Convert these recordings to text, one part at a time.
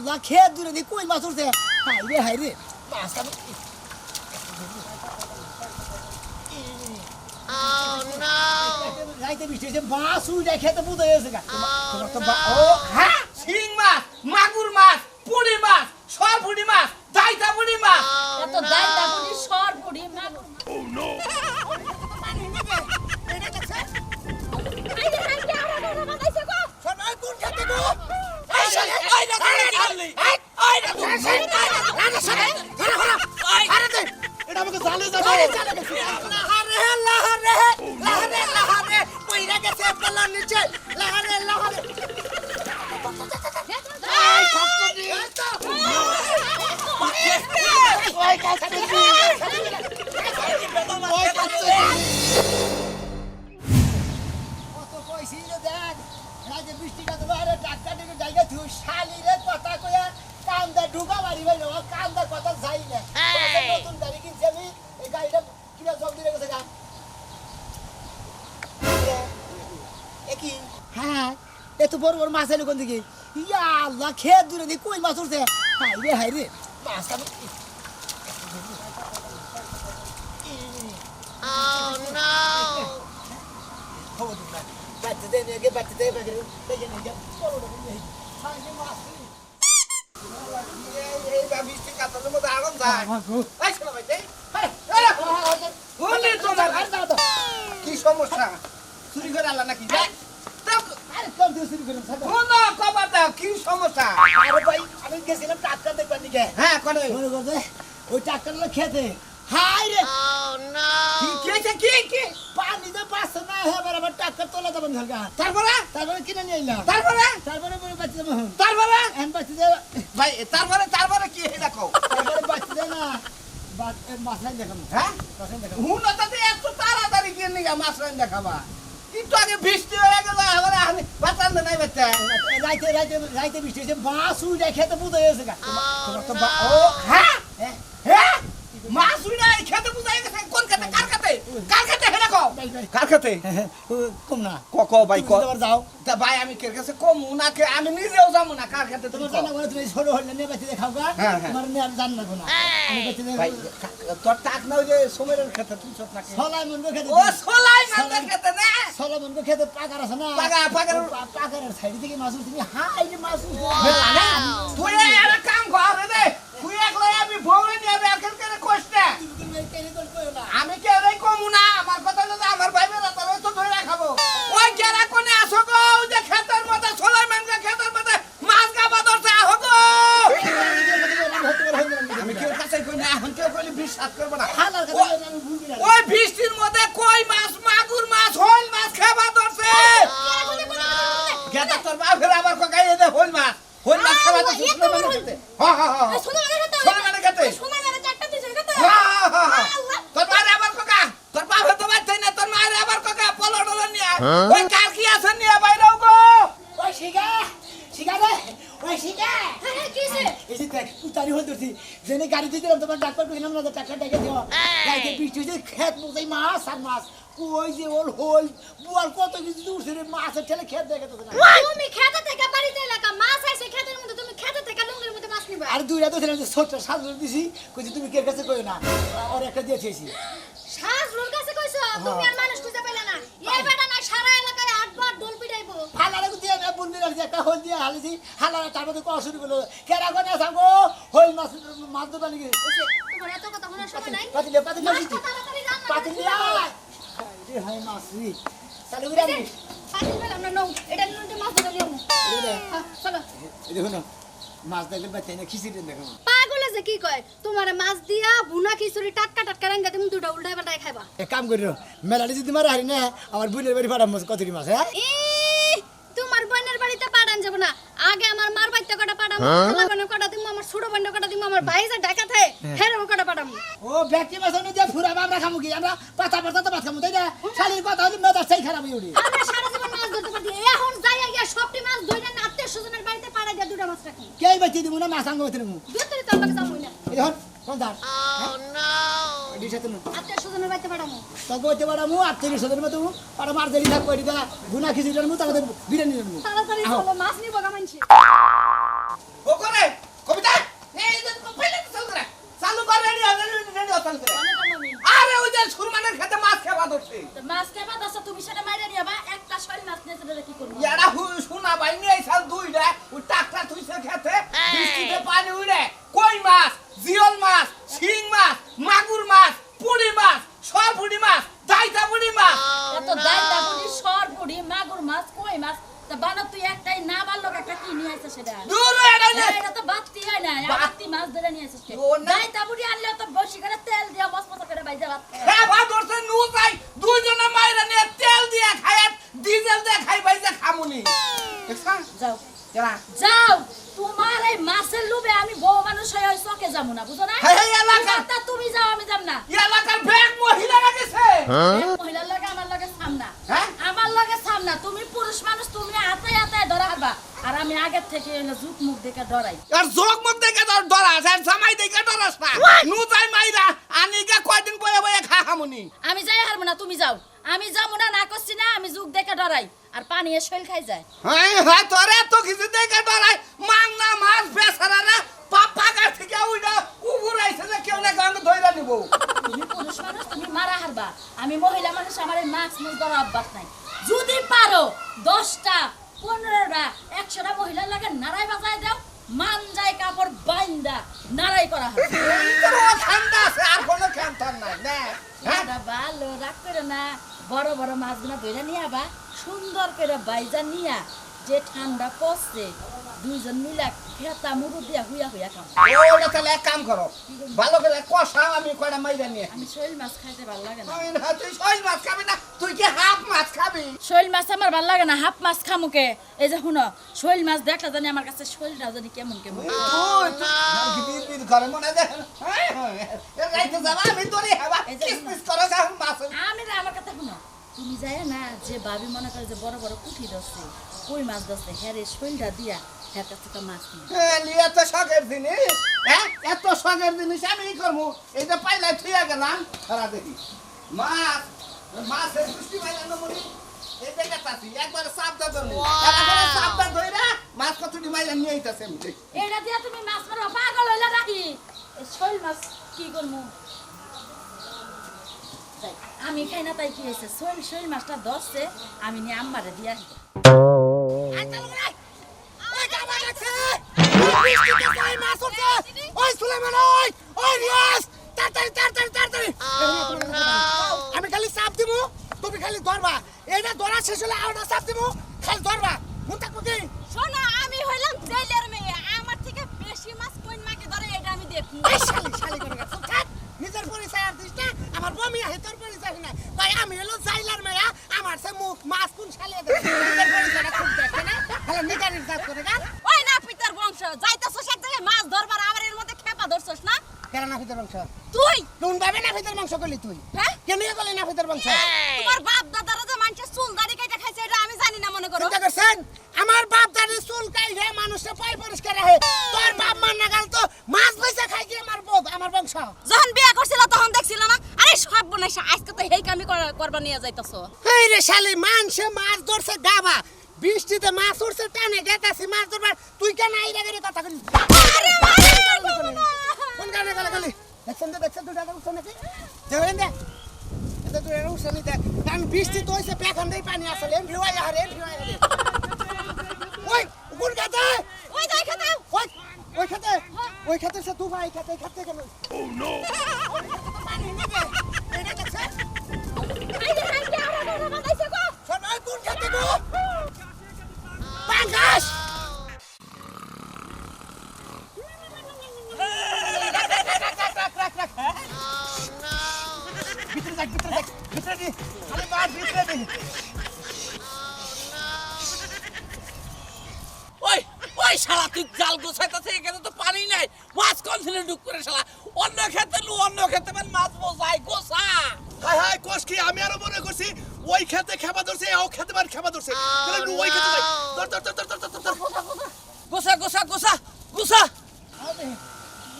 আল্লাহ খেয়ে দূরে দিয়ে কই মাছ উঠছে হাই রে হাই রে মাছ আমি রাইতে বৃষ্টি হয়েছে মাছ উঠে খেতে বুঝে গেছে তোমার তো ও হ্যাঁ শিং মাছ মাগুর মাছ পুঁটি মাছ সরপুটি মাছ দাইতা পুঁটি মাছ এত দাইতা সর বুড়ি মাগুর কোন খেতে গো এটা আমাকে জালে যাবে থু শালি রে কথা কইয়া কান্দা ঢুকা বাড়ি বাইরে ও কান্দার কথা যাই না। নতুন গাড়ি কিনছি আমি এই গাড়িটা কিনা জল দিয়ে গেছে গা। একই হ্যাঁ এত বড় বড় মাছ এলো কোন দিকে? ইয়া আল্লাহ খেয়ে দূরে দিয়ে কই মাছ উঠছে? হাই রে হাই রে মাছ আমি খবর দিন না বাচ্চা দেয় নিয়ে গিয়ে বাচ্চা দেয় বাগে দেখে নিয়ে গিয়ে কি সমস্যা? চুরি করে আলা নাকি কি সমস্যা আরে ভাই আমি গেছিলাম টাক্কা দেখবার দিকে হ্যাঁ করে ওই টাক্কাগুলো খেতে হাই রে কি পানি তো পাচ্ছে হ্যাঁ আবার তোলা তারপরে? তারপরে কিনে নিয়ে এলাম। তারপরে? তারপরে বলে বাচ্চা দেবো তারপরে? এখন বাচ্চা দেবো। ভাই তারপরে তারপরে কি দেখো? তারপরে বাচ্চা দেয় না। মাছলাই দেখাবো। হ্যাঁ? দেখাবো। হুন তাতে এত তাড়াতাড়ি কিনে নিগা মাছ দেখাবা। আগে বৃষ্টি হয়ে গেল আবার আমি বাঁচান নাই বাচ্চা। রাইতে রাইতে রাইতে বৃষ্টি হয়েছে মাছ উঠে খেতে বুঝে গেছে তোমার তো ও হ্যাঁ হ্যাঁ মাছ উইনা খেতে বুঝাই গেছে কোন খেতে কার খেতে কার খেতে হে দেখো কার খেতে? ও, কম না। ক ক ভাই ক। তুমি আবার যাও। তা ভাই আমি কে কাছে কম না কে? আমি নিজেও যাব না। কার খেতে তুমি তোমার কও। জানা বলে তুমি ছোট হলে নিয়ে বাচ্চা দেখাও গা। হ্যাঁ, হ্যাঁ। তোমার নিয়ে আর জান লাগবো না। আমি বাচ্চা ভাই দেখাবো তোর টাক না ওই যে সময়ের খেতে তুই সব নাকি? ছলাই মনকে খেতে ও সোলাই মাছের খেতে না? ছলাই মনকে খেতে পাকার আছে না? পাকা পাকা ও সাইড থেকে মাছ তুমি হাই রে মাছ উঠছে। মেলা না তুই আর কাম কর রে তুই একলা আমি বউরে নিয়ে আমি করে কষ্ট তুমি এই কেনে তোর কইও না? আমি কে কমু না আমার কথা যদি আমার ভাই বেরা তোর তো ধরে রাখাবো। ওই গেরা কোনে আসো গো যে খেতের মধ্যে সোলাই মানকে খেতের মধ্যে মাছ গাবা ধরছে আহো গো। আমি কেউ কাছে কই না এখন কেউ কইলে বিশ্বাস করব না। হালার ও- আমি ভুলবি না ওই বৃষ্টির মধ্যে কই মাছ মাগুর মাছ হইল মাছ খাবা ধরছে গেদা তোর বাপের আবার ককাই দে হইল মাছ হইল মাছ খাবা ধরছে এত সোলাই বড় মানের হইল। খেতে হ্যাঁ হ্যাঁ হ্যাঁ সোনা মানে খেতে সোনা মানে খেতে সোনা মানে চারটা দিছে খেতে হ্যাঁ, হ্যাঁ, হ্যাঁ। তোর মায়ের আবার কোকা তোর বাপের তো বাচ্চাই না তোর মায়ের আবার কোকা পলো টলো নিয়ে ওই কার কি আছে নিয়ে বাইরেও গো ওই শিগা শিগা রে ওই শিগা হ্যাঁ হ্যাঁ কিছে এই যে দেখ উতারি হয়ে ধরছি জেনে গাড়ি দিয়ে দিলাম তোমার ডাক্তার কইলাম না টাকা টাকা দিও গাড়িতে বৃষ্টি হয়েছে খেত মুখাই মাছ আর মাছ। কই যে ওল হই বুয়ার কত কিছু দূরছে রে মাছের ঠেলে খেত দেখে তো না তুমি খেতে থেকে বাড়িতে এলাকা মাছ আইছে খেতের মধ্যে তুমি খেতে থেকে লুঙ্গির মধ্যে মাছ নিবা। আর দুই রাত ছিলাম যে ছোট্ট সাজু দিছি কইছি তুমি কে কাছে কই না? ওর একটা দিয়ে খেয়েছি শ্বাস রোল কাছে কইছো? তুমি আর মানুষ খুঁজে পাইলা না। এই বেটা না সারা এলাকায় আটবার ডোল পিটাইবো। হালারে দিয়ে আমি বন্ধু রাখছি একটা হল দিয়ে হালিছি হালারে তার মধ্যে কওয়া শুরু করল। কেরা কোনে থাকো হই মাছ মাছ ধরবা নাকি? তোমার এত কথা শোনার সময় নাই পাতিলে পাতিলে মাছ পাতিলে দিবা। হাই মাছ রে তাহলে উড়ে পেলাম না, নৌ। এটা নিয়ে মাছ ধরে নিও। চলো। দেখুন মাছ দেখলে বাচ্চা না খিচুড়ি দেখো পাগলে যে কি কয় তোমারে মাছ দিয়া বুনা খিচুড়ি টাটকা টাটকা রাঙ্গা তুমি দুটো উল্টাই পাল্টাই খাইবা এক কাম করি মেলাটি যদি মারা হারি না আমার বোনের বাড়ি পাঠাম কতটি মাছ হ্যাঁ তোমার বোনের বাড়িতে পাঠান যাব না আগে আমার মার বাড়িতে কটা পাঠাম আমার বোনের কটা দিমু আমার ছোট বোনের কটা দিমু আমার ভাই যে ঢাকা থাকে হের কটা পাঠাম ও ব্যক্তি আমি দিয়ে ফুরা আমরা খামু কি? আমরা পাতা পাতা তো খামু তাই না? শালির কথা হলে মেজাজ চাই খারাপ হয়ে উঠি। আমরা সারা জীবন মাছ ধরতে পারি এখন যাই গিয়া সবটি মাছ ধরে না আত্মীয় স্বজনের বাড়িতে পাঠাই দিয়া দুটো মাছ রাখি। কে বাচ্চি দিব না মাছ আঙ্গ হতে নেব দুটোই তো আমাকে যাব। না এই দেখুন কোন ধার? এটি সাথে আত্মীয় স্বজনের বাড়িতে পাঠামু তাকে বাড়িতে পাঠামু আত্মীয় স্বজনের বাড়িতে পাঠামু আর দেরি থাকব এটি দাদা গুনা খিচুড়ি আনব তাকে বিরিয়ানি আনব। তাড়াতাড়ি চলো মাছ নিবো গা মানছি ও করে কবিতা! এই যে কপালে চালু করে। চালু করে রেডি রেডি রেডি চালু করে। আরে ওই যে সুরমানের খেতে মাছ খাওয়া দছে মাছ খাওয়া দছে তুমি সেটা মাইরে নিয়ে বা একটা শৈল মাছ নিয়ে সেটা কি হ্যাঁ। জিওল মাছ? যাও যারা যাও তোমার এই মাছের লোভে আমি বউ মানুষ হয়ে ওই চকে যাব না বুঝো না হ্যাঁ, হ্যাঁ, তুমি যাও আমি যাব না। এলাকার ব্যাগ মহিলা গেছে এক মহিলার লাগে আমার লাগে সামনা হ্যাঁ? আমার লাগে সামনা তুমি পুরুষ মানুষ তুমি হাতে হাতে ধরা হারবা আর আমি আগের থেকে এনে জুক মুখ দেখে ডরাই আর যোগ মুখ দেখে তোর ডরাস আর জামাই দেখে ডরাস না নু যাই মাইরা আনিকা কয়দিন বয়ে বয়ে খা খামুনি আমি যাই হারবো না তুমি যাও আমি যাব না না করছি না আমি জুক দেখে ডরাই আর পানি এ শৈল খাই যায়। হ্যাঁ হ্যাঁ তোরে তো কিছু দেখে ডরাই মাংনা মাছ বেসারা না পাপা গাছ থেকে উইডা উবুর আইছে যে কেউ না গাঙ্গ ধইরা নিব। তুমি পুরুষ মানুষ তুমি মারা হারবা। আমি মহিলা মানুষ আমার এই মাছ মুখ ধরা অভ্যাস নাই। যদি পারো দশটা পনেরোটা একশোটা মহিলার লাগে নাড়াই বাজায় দাও মান যায় কাপড় বাইন্দা নাড়াই করা হয়। তোর ঠান্ডা আছে আর কোনো খ্যান নাই না। ভালো রাগ করে না। বড় বড় মাছগুলো ধরে নিয়ে আবা। সুন্দর করে বাইজা নিয়া যে ঠান্ডা পড়ছে দুইজন মিলা খেতা মুরু দিয়া হুইয়া হুইয়া খাম ওটা তাহলে এক কাম করো ভালো করে কষা আমি কয়টা মাইরা নিয়ে। আমি শৈল মাছ খাইতে ভালো লাগে না। না তুই শৈল মাছ খাবি না তুই কি হাফ মাছ খাবি? শৈল মাছ আমার ভালো লাগে না হাফ মাছ খামুকে এই যে শুনো শৈল মাছ দেখলে জানি আমার কাছে শৈলটা জানি কেমন কেমন। করে মনে দে হ্যাঁ, হ্যাঁ, আমি তোরে আমি আমার কথা শুনো তুমি যাই না যে ভাবি মনে করে যে বড় বড় কুঠি দছে কই মাছ দছে হ্যাঁ রে শৈলটা দিয়া হ্যাঁ কাছ থেকে মাছ নিয়ে। হ্যাঁ, এত শখের জিনিস হ্যাঁ এত শখের জিনিস আমি কি করব এই যে পাইলা থুয়া গেলাম সারা দেখি মাছ মাছের পুষ্টি পাইলা না মনি এই জায়গা তাতি একবার সাপটা ধরবো একবার সাপটা ধইরা মাছ কতটি মাইলা নিয়ে আইতাছে আমি এটা দিয়া তুমি মাছ মারো পাগল হইলা নাকি? শৈল মাছ কি করব যাই, আমি খাই না তাই কি হয়েছে? শৈল শৈল মাছটা ধরছে আমি নিয়ে আম্মারে দিয়া আসব। আমি খালি চাপ তুমি খালি ধরবা। এইটা ধরা শেষ হলে আরেকটা চাপ খালি ধরবা। মন থাকব কি? শোনো আমি হইলাম জেলের মেয়ে। আমার থেকে বেশি মাছ কোন মাকে ধরে এটা আমি দেখি। শালি শালি করে গেছো থাক নিজের পরিচয় আর দিস না আমার বমি আহে তোর পরিচয় না ভাই আমি হলো জাইলার মেয়া আমার সে মুখ মাছ কোন পরিচয়টা খুব দেখে না। তাহলে কাজ করে গা। ওই না পিতার বংশ। যাইতাছস এক জায়গায় মাছ ধরবার আমার এর মধ্যে খেপা ধরছস না? কেন না ভিতর বংশ? তুই? কোন ভাবে না ভিতর বংশ করলি তুই? হ্যাঁ? কেন গেলি না ভিতর বংশ? তোমার বাপ দাদারা যে মানুষের চুল দাড়ি কেটে খাইছে এটা আমি জানি না মনে করো। চিন্তা করছেন? আমার বাপ দাদি চুল কাই হে মানুষের পাই পরিষ্কার রাখে। তোর বাপ মার না গাল তো মাছ পয়সা খাই কি আমার বোধ আমার বংশ? যখন আরে বনাইছে আজকে তো হেই কামি করা- করবা নিয়ে যাইতাছ। এই রে শালি মানসে মাছ ধরছে গাবা বৃষ্টিতে মাছ উঠছে টানে গেতাছি মাছ ধরবার। তুই কেন এই রে কথা করিস আরে না। কোন কারণে? গেলে গেলি দেখছেন তো দেখছেন দুটা উঠছে নাকি? দেখেন দে। এটা তুই এটা উঠছে নি দেখ কারণ বৃষ্টি তো হয়েছে পেখান দিয়ে পানি আসলে এম ভিওয়াই হারে এম ভিওয়াই হারে ওই কোন খাতে? ওই যাই খেতে। ওই ওই খাতে ওই খাতে সে তু ভাই খাতে খাতে কেন ও নো ওই ওই শালা তুই জাল গোছাইতেছে এখানে তো পানি নাই। মাছ কোন ডুব করে শালা? অন্য খেতে লু অন্য খেতে মানে মাছ বোঝাই গোসা হাই হাই কোষ কি? আমি আরও মনে করছি ওই খেতে খেপা ধরছে ও খেতে বার খেপা ধরছে। তাহলে নু ওই খেতে যাই। ধর ধর ধর ধর ধর ধর ধর গোসা গোসা গোসা গোসা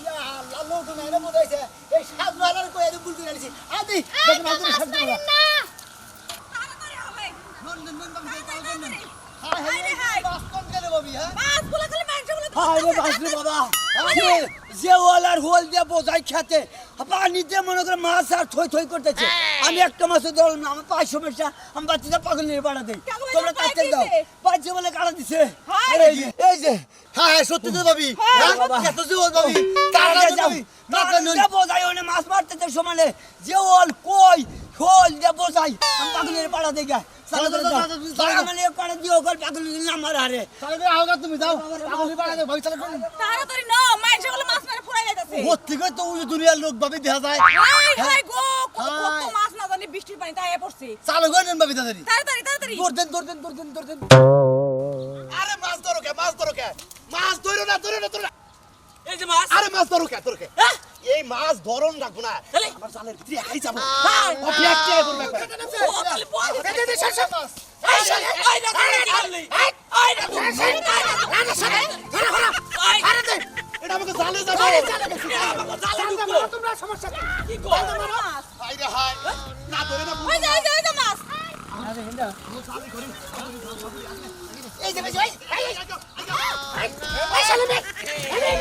ইয়া আল্লাহ লোক না রে বুঝাইছে এই সাত বেলার কই বুলতে নাইছি আদি দেখো না সাত বেলা তাড়াতাড়ি হবে হাই হাই হাই বাস কোন গেলে ববি হ্যাঁ মাছগুলো খালি মাংসগুলো আরে বাসরে বাবা যে যে ওয়াল আর হোল দিয়ে বোঝাই খেতে পানিতে মনে করে মাছ আর থই থই করতেছে। আমি একটা মাছও ধরলাম না আমার পাঁচ সমস্যা আমি বাচ্চাটা পাগল নিয়ে পাঠা দিই তোমরা কাটতে দাও। বাচ্চা বলে কাটা দিছে। এই যে হ্যাঁ হ্যাঁ সত্যি তো ভাবি। হ্যাঁ, বোঝাই ওনে মাছ মারতে সমানে যে ওল কই হোল দিয়ে বোঝাই আমি পাগলের পাড়া দেখে চলো। মানে কাড়া দিও কল পাগলের হারে তাহলে তুমি যাও পাগলি পাড়াতে ভয় চালা করুন তাড়াতাড়ি ন মাইন সকলে মাছ মেরে ফুরাই যাইতাছে ভর্তি করে তো ওই দুনিয়ার লোক ভাবে দেখা যায় হাই হাই গো কত মাছ না জানি বৃষ্টির পানি তাই পড়ছে চালু করে নেন ভাবি তাড়াতাড়ি তাড়াতাড়ি তাড়াতাড়ি দৌড় দেন দৌড় দেন দৌড় দেন দৌড় দেন আরে মাছ ধরো কে মাছ ধরো কে মাছ ধরো না ধরো না ধরো না এই যে মাছ আরে মাছ ধরো কে ধরো কে এই মাছ ধরন রাখব না আমার জালের ভিতরে একাই যাব ও ব্যাগটা করবে এটা আমাকে জালে যাব তোমরা সমস্যা কি হাই রে হাই না ধরে না ওই যে ওই যে ওই যে মাছ এই যে ভাই এই এই এই শালা মে এই এই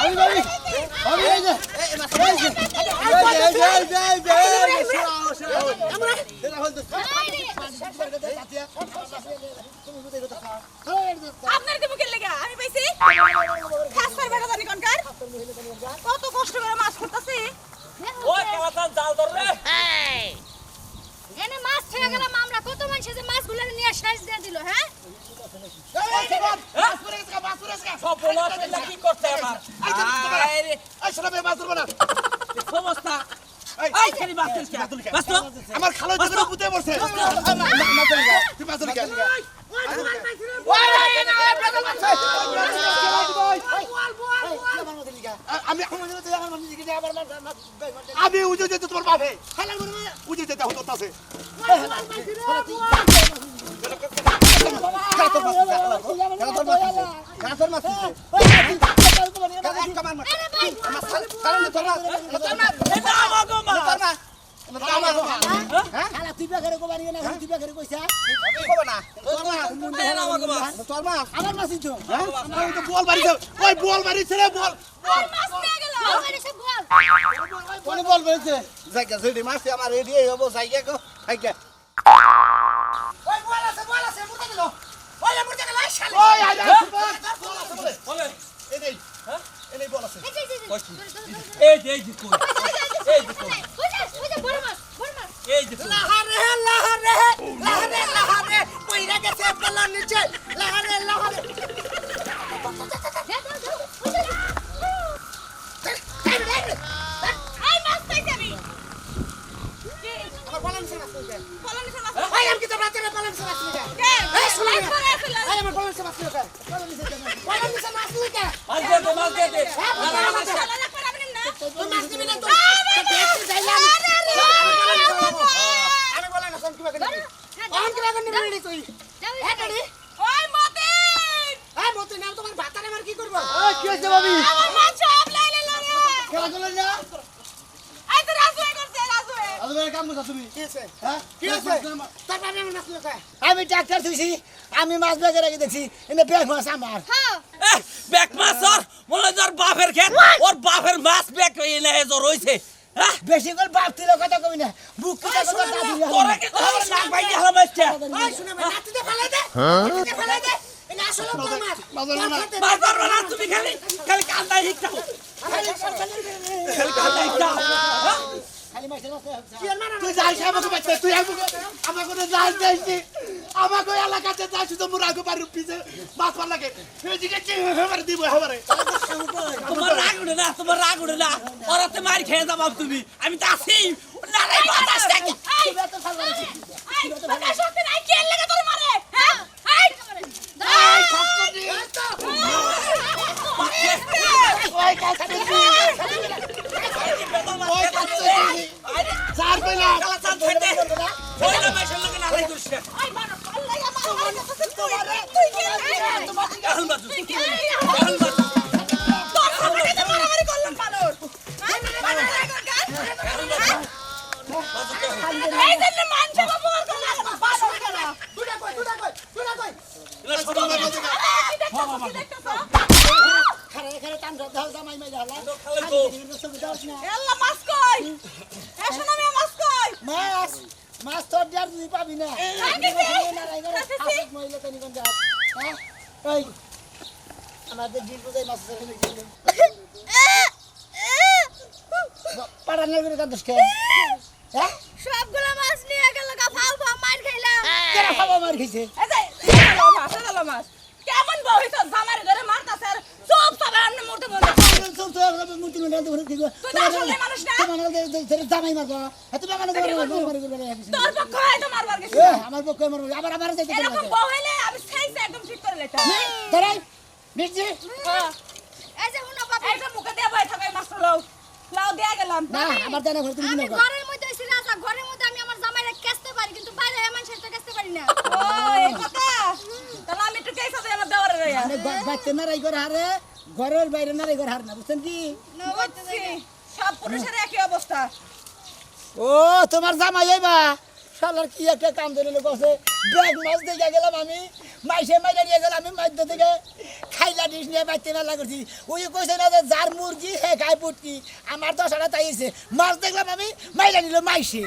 আমি ভাবি আমি এই যে এই যে এই যে এই যে এই যে এই যে আমরা এটা হল তো আপনার কি মুখের লেগে আমি পাইছি খাস করে বেটা জানি কোনকার কত কষ্ট করে মাছ করতেছে ওই কেমন জাল ধরলে এনে মাছ ছেড়ে গেলাম আমরা কত মানুষ যে মাছগুলো নিয়ে শেষ দিয়ে দিল হ্যাঁ সব বলা ফেললা কি করতে আমার আরে এই মাছ না অবস্থা আমার খালো ধরি কে আমি আমি উজে যেতে তোমার বাপে উজে যেতে হতো তাছে এটা আমার গো মাছ তুই বেকারে কোবারি না তুই বেকারে কইছা এটা আমার গো মাছ আমার মাসি তো বল বাড়ি ওই বল বাড়ি ছেড়ে বল মাছ নিয়ে গেল এসে বল কোনে বল বলছে জায়গা যেটি মাছ আমার রেডি হব জায়গা ওই বল আছে বল আছে মুটা দিল ওই মুটা গেল শালা ওই আই বল আছে বলে বলে এই নেই এই যে, এই যে, যে এই যে কই ওই মতিন হ্যাঁ মত নাম তোমার ভাতারে আমার কি করব? ওই কি হইছে ভাবি? আমার মাছ সব লাইলে লাগে কেন চলে যা। এই তো রাজু এ করছে রাজু এ। আদু ভাই কাম করছ তুমি? কি আছে হ্যাঁ? কি আছে তারপর আমি মাছ লুকাই। আমি ট্রাক্টর থুইছি আমি মাছ বেগে রেখে দেখছি এনে মাছ আমার। হ্যাঁ, মাছ ওর মনে ওর বাপের খেত ওর বাপের মাছ ব্যাক এনে জোর হইছে। হ্যাঁ বেশি করে বাপ তিল কথা কবি না বুক কথা দাদি তোরা কি তোর নাক ভাই হলো মাছটা ওই শুনে ভাই নাতিতে ফেলাই দে নাতিতে দে আসলে না তুমি খালি খালি খালি খালি মাছ তুই আমাকে বাঁচতে তুই আমাকে যাইছি আমাকে এলাকাতে যা শুধু মোর আগে বাড়ি পিছে মাছ পার লাগে। এদিকে কি হেবারে দিব হেবারে তোমার রাগ উঠে না তোমার রাগ উঠে না। ওরা তো মার খেয়ে যাব তুমি। আমি তো আছি। না রে বাতাস থেকে মাছ মাছ কই মাছ মাছ তোর দিয়ার তুই পাবি না হ্যাঁ আমাদের বুঝাই মাছ পাড়ানোর করে কান্দস কে হ্যাঁ সবগুলো মাছ নিয়ে গেল গা মার খাইলাম কেন মার গেলো মাছ, মাছ। কেমন বউ হইছো? ঘরে মারতাছে আর চুপ। মূর্তি তো আমার পক্ষ হয় তো মারবো আবার আমার আমি একদম ঠিক করে মির্জি। এই যে হুনো বাবা এই মুখে দিয়ে বই থাকাই লও। লাও দিয়ে গেলাম। না আমার জানা ঘর তুমি আমি ঘরের মধ্যে আছি ঘরের মধ্যে আমি আমার জামাইরা কেচতে পারি কিন্তু বাইরে এমন সেটা কেচতে পারি না ও, এই কথা? তাহলে আমি একটু কেসা দিই আমার দেওয়ারে রইয়া। মানে বাচ্চা নারাই করে হারে ঘরের বাইরে নারাই করে হার না বুঝছেন কি সব পুরুষের একই অবস্থা। ও তোমার জামাই আইবা শালার কি একটা কাম ধরে লোক আছে। ব্যাগ মাছ দেখে গেলাম আমি। মাইসে মাইরা নিয়ে গেলাম আমি মাছ থেকে। খাইলা ডিস নিয়ে বাইতে মেলা করছি। ওই কইছে না যে যার মুরগি হে খায় পুটকি। আমার দশাটা তাইছে মাছ দেখলাম আমি মাইরা নিল মাইসে।